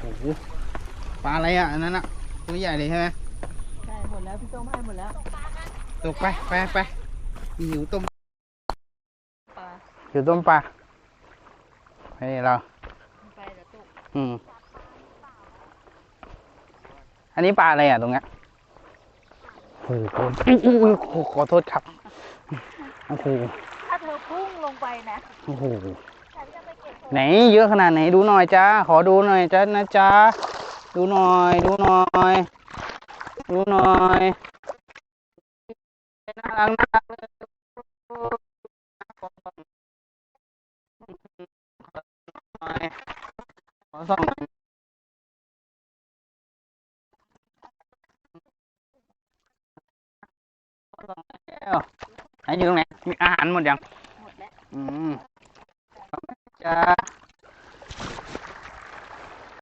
โอ้โหปลาอะไรอะอันนั้นอะตัวใหญ่เลยใช่ไหมใช่หมดแล้วพี่โต้งให้หมดแล้วตกไปไปไปหิวต้มปลาหิวต้มปลาให้เราไปแต่ตุกอืมอันนี้ปลาอะไรอะตรงเนี้ยโอ้โหอุ้ยอุ้ยขอขอโทษครับ โอ้โห ถ้าเธอพุ่งลงไปนะ โอ้โหฉันจะ ไหนเยอะขนาดไหนดูหน่อยจ้าขอดูหน่อยจ้านะจ้าดูหน่อย ดูหน่อย ดูหน่อยน่ารักน่ารักเลยขอส่องขอส่งแล้วไหนอยู่ตรงไหนมีอาหารหมดยังหมดแล้วอืม จ้า